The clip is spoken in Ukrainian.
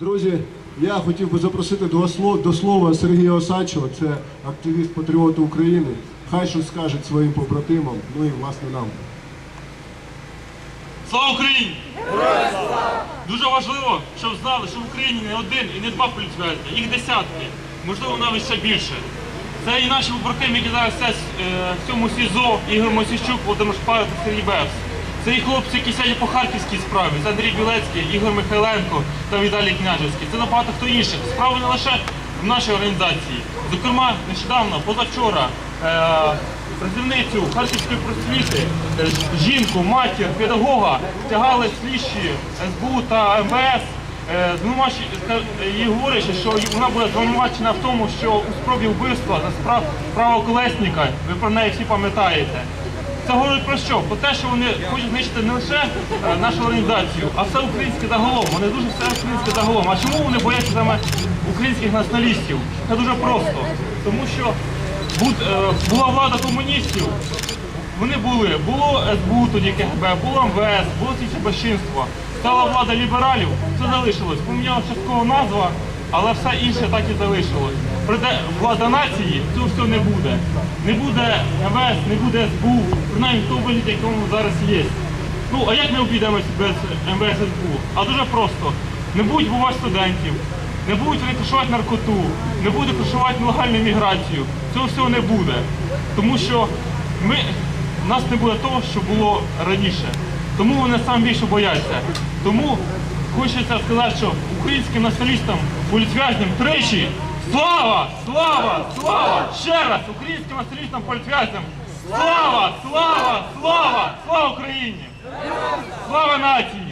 Друзі, я хотів би запросити до слова, до слова Сергія Осадчого, це активіст патріот України. Хай щось скаже своїм побратимам, ну і власне нам. Слава Україні! Дуже важливо, щоб знали, що в Україні не один і не два поліцвязні, їх десятки, можливо, навіть ще більше. Це і наші побратими, які зараз в цьому СІЗО, Ігор Мосійчук, Володимир Шпара та Сергій Бевс. Це і хлопці, які сидять по харківській справі, це Андрій Білецький, Ігор Михайленко та Віталій Княжевський. Це набагато хто інших. Справа не лише в нашій організації. Зокрема, нещодавно, позавчора, е, працівницю Харківської просвіти, е, жінку, матір, педагога тягали слідчі СБУ та МВС. Е, звинувачують- Їй говорять, що вона буде звинувачена в тому, що у спробі вбивства за справ правоколесника, ви про неї всі пам'ятаєте. Це говорить про що? Про те, що вони хочуть знищити не лише е, нашу організацію, а все українське загалом. Вони дуже все українське загалом. А чому вони бояться саме українських націоналістів? Це дуже просто. Тому що е, була влада комуністів, вони були. Було СБУ тоді КГБ, було МВС, було слідче безчинство. Стала влада лібералів, це залишилось. Поміняла частково назва, але все інше так і залишилось. Прийде влада нації, цього всього не буде. Не буде МВС, не буде СБУ, принаймні в тому вигляді, якому зараз є. Ну, а як ми обійдемося без МВС СБУ? А дуже просто. Не будуть бувати студентів, не будуть вони кришувати наркоту, не будуть кришувати нелегальну міграцію. Цього всього не буде. Тому що ми, в нас не буде того, що було раніше. Тому вони сам більше бояться. Тому хочеться сказати, що українським націоналістам, політв'язням тричі слава! Слава! Слава! Ще раз! Українським націоналістам, політв'язням слава! Слава! Слава! Слава Україні! Слава нації!